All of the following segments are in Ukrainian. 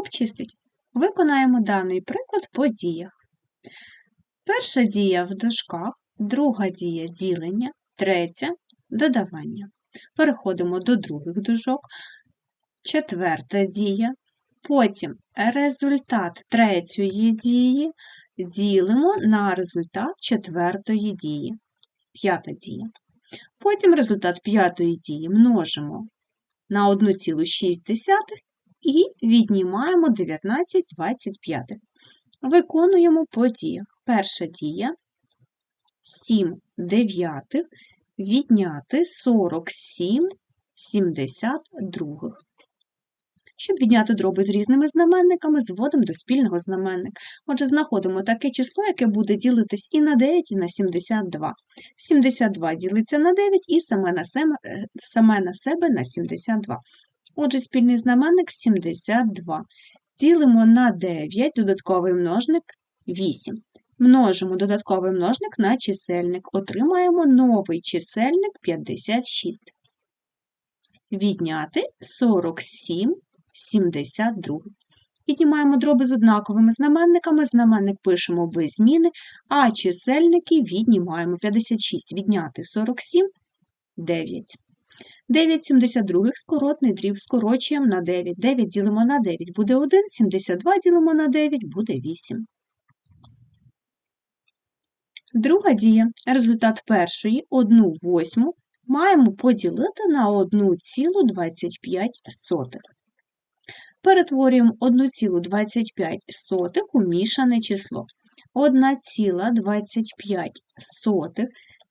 Обчистить. Виконаємо даний приклад по діях. Перша дія в дужках, друга дія ділення, третя додавання. Переходимо до других дужок, четверта дія, потім результат третьої дії ділимо на результат четвертої дії, п'ята дія. Потім результат п'ятої дії множимо на 1,6 і віднімаємо 19,25. Виконуємо по діях. Перша дія 7 дев'ятих відняти 47 72. Щоб відняти дроби з різними знаменниками, зводимо до спільного знаменника. Отже, знаходимо таке число, яке буде ділитись і на 9, і на 72. 72 ділиться на 9 і себе, саме на, себе на 72. Отже, спільний знаменник 72. Ділимо на 9, додатковий множник 8. Множимо додатковий множник на чисельник. Отримаємо новий чисельник 56. Відняти 47 72. Піднімаємо дроби з однаковими знаменниками, знаменник пишемо без зміни, а чисельники віднімаємо 56, відняти 47, 9. 9 72 скоротний дріб скорочуємо на 9. 9 ділимо на 9 буде 1, 72 ділимо на 9 буде 8. Друга дія. Результат першої 1 восьму маємо поділити на 1,25. Перетворюємо 1,25 у мішане число. 1,25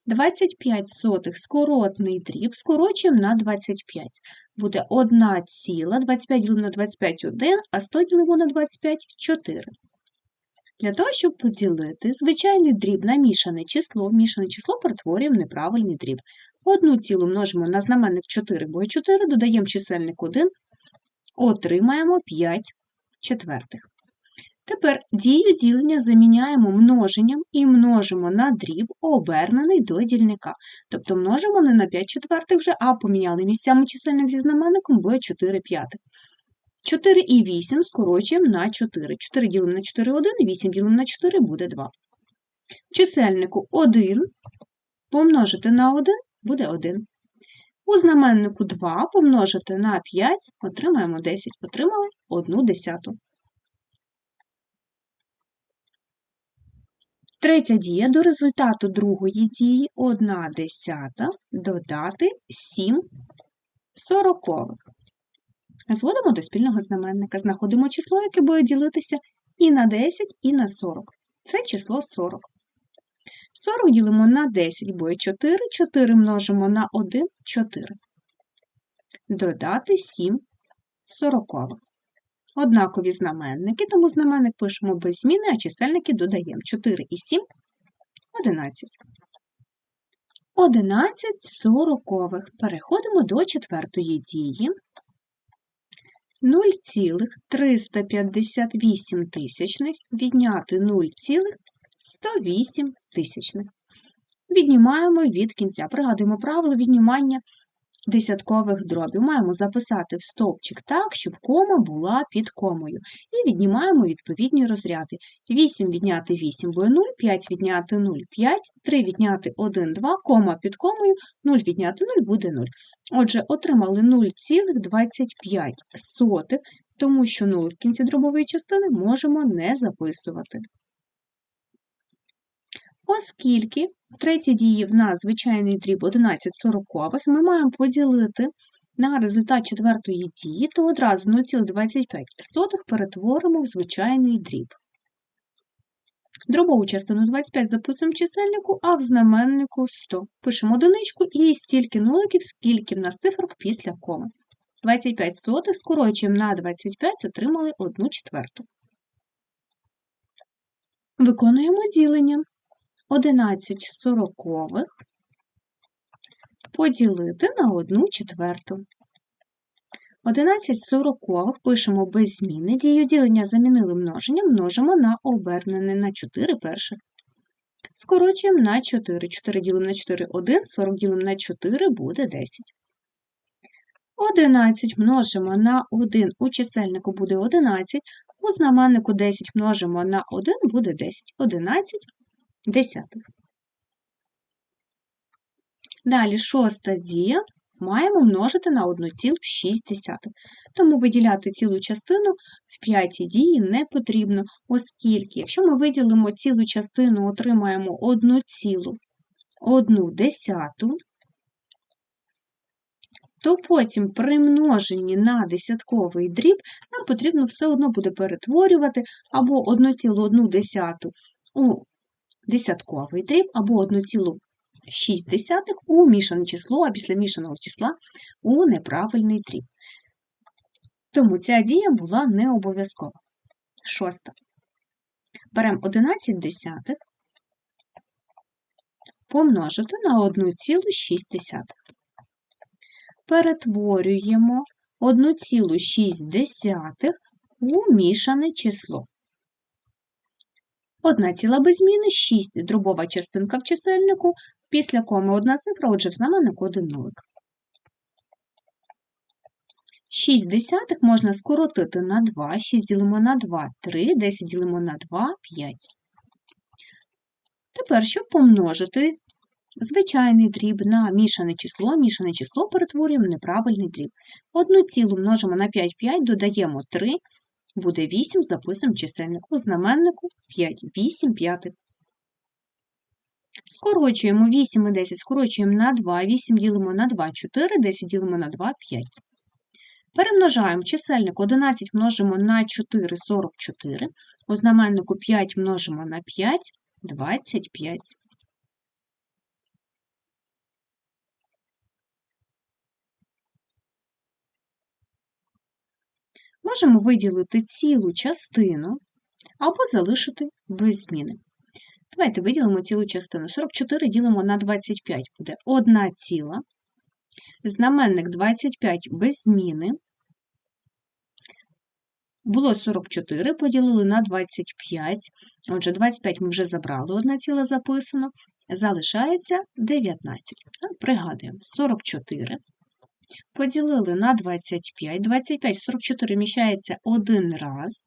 25 сотих скоротний дріб скорочуємо на 25. Буде 1 ціла, 25 ділимо на 25 – 1, а 100 ділимо на 25 – 4. Для того, щоб поділити звичайний дріб на мішане число, мішане число перетворюємо неправильний дріб. Одну цілу множимо на знаменник 4, бо 4, додаємо чисельник 1, отримаємо 5 четвертих. Тепер дію ділення заміняємо множенням і множимо на дріб, обернений до дільника. Тобто множимо не на 5 четвертих вже, а поміняли місцями чисельник зі знаменником буде 4 п'ятих. 4 і 8 скорочуємо на 4. 4 ділимо на 4 1, 8 ділимо на 4 буде 2. В чисельнику 1 помножити на 1 буде 1. У знаменнику 2 помножити на 5 отримаємо 10. Отримали 1 десяту. Третя дія до результату другої дії 1 десята додати 7 сорокових. Зводимо до спільного знаменника. Знаходимо число, яке буде ділитися і на 10, і на 40. Це число 40. 40 ділимо на 10 буде 4, 4 множимо на 1 4. Додати 7 сорокових. Однакові знаменники, тому знаменник пишемо без зміни, а чисельники додаємо 4 і 7 11. 11 сорокових. Переходимо до четвертої дії. 0,358 тисячних відняти 0,108 тисячних. Віднімаємо від кінця. Пригадуємо правило віднімання десяткових дробів. Маємо записати в стовпчик так, щоб кома була під комою. І віднімаємо відповідні розряди. 8 відняти 8 буде 0, 5 відняти 0 5, 3 відняти 1, 2, кома під комою, 0 відняти 0 буде 0. Отже, отримали 0,25, тому що 0 в кінці дробової частини можемо не записувати. Оскільки в третій дії в нас звичайний дріб 11 сорокових, ми маємо поділити на результат четвертої дії, то одразу 0,25 перетворимо в звичайний дріб. Дробову частину 25 записуємо чисельнику, а в знаменнику 100. Пишемо одиничку і стільки нуликів, скільки в нас цифрок після коми. 25 сотих скорочуємо на 25, отримали 1 четверту. Виконуємо ділення. 11 сорокових поділити на 1 четверту. 11 сорокових пишемо без зміни, дію ділення замінили множенням, множимо на обернене на 4 перших. Скорочуємо на 4. 4 ділимо на 4 1, 40 ділимо на 4 буде 10. 11 множимо на 1 у чисельнику буде 11, у знаменнику 10 множимо на 1 буде 10. 11 десятих. Далі шоста дія маємо множити на 1,6. Тому виділяти цілу частину в п'ятій дії не потрібно, оскільки, якщо ми виділимо цілу частину, отримаємо 1,1 десяту, то потім при множенні на десятковий дріб нам потрібно все одно буде перетворювати або 1,1 десяту у десятковий дріб, або 1,6 у мішане число, а після мішаного числа у неправильний дріб. Тому ця дія була не обов'язкова. Шоста. Беремо 11 десятих помножити на 1,6 перетворюємо 1,6 у мішане число. Одна ціла без зміни 6 дробова частинка в чисельнику, після коми одна цифра, отже в знаменнику один нулик. 6 десятих можна скоротити на 2, 6 ділимо на 2, 3, 10 ділимо на 2, 5. Тепер, щоб помножити Звичайний дріб на мішане число, мішане число перетворюємо неправильний дріб. Одну цілу множимо на 5, 5, додаємо 3, буде 8, записуємо чисельник. У знаменнику 5, 8 п'ятих. Скорочуємо 8 і 10, скорочуємо на 2, 8 ділимо на 2, 4, 10 ділимо на 2, 5. Перемножаємо чисельник 11 множимо на 4, 44. У знаменнику 5 множимо на 5, 25. Можемо виділити цілу частину або залишити без зміни. Давайте виділимо цілу частину. 44 ділимо на 25 буде 1 ціла. Знаменник 25 без зміни. Було 44, поділили на 25. Отже, 25 ми вже забрали, одна ціла записано. Залишається 19. Пригадуємо, 44 Поділили на 25. 25 44 міщається один раз.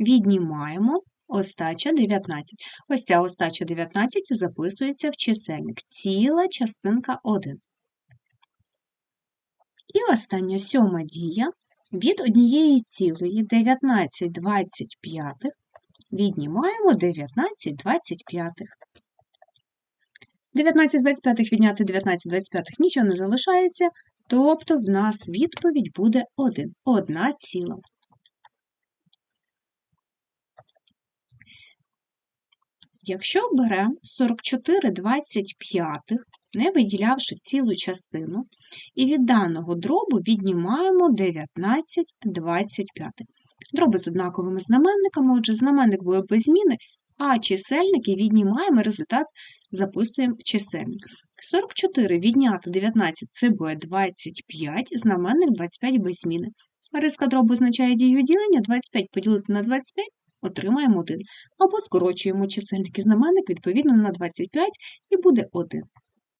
Віднімаємо остача 19. Ось ця остача 19 записується в чисельник. Ціла частинка 1. І остання сьома дія від однієї цілої 19 25 віднімаємо 19 25. 19 25 відняти 19 25 нічого не залишається, тобто в нас відповідь буде 1. Одна ціла. Якщо беремо 44 25, не виділявши цілу частину, і від даного дробу віднімаємо 19 25. Дроби з однаковими знаменниками, отже, знаменник буде без зміни, а чисельники віднімаємо результат записуємо чисельник. 44 відняти 19 це буде 25, знаменник 25 без зміни. Риска дробу означає дію ділення, 25 поділити на 25 отримаємо 1. Або скорочуємо чисельник і знаменник відповідно на 25 і буде 1.